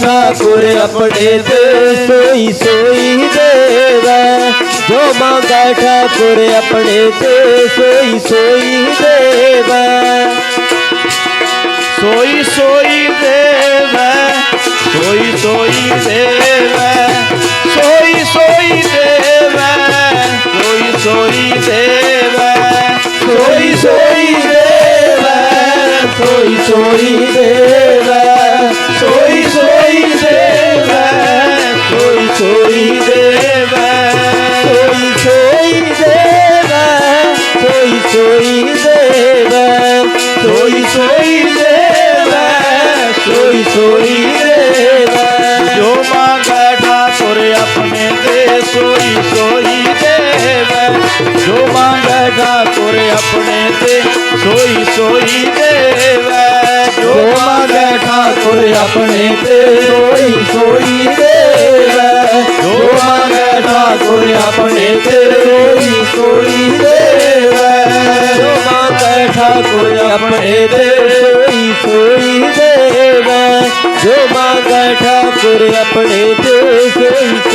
ठाकुर अपने देश सोई सोई देवे जो मांगा ठाकुर अपने देश सोई सोई देवे सोई सोई देवे सोई सोई देवे सोई सोई देवे सोई सोई देवे सोई सोई देवे सोई सोई देवे soy deva, soy soy deva, soy soy deva. Yo mangada por apne de soy soy deva, yo mangada por apne de soy soy deva. Yo mangada por apne de soy soy deva, yo mangada por apne de soy soy ਕੋਈ ਆਪਣੇ ਦੇਸ਼ ਦੀ ਕੋਈ ਦੇਵੇ ਜੋ ਮੰਗਾ ਠਾਕੁਰ ਆਪਣੇ ਦੇਸ਼ ਦੀ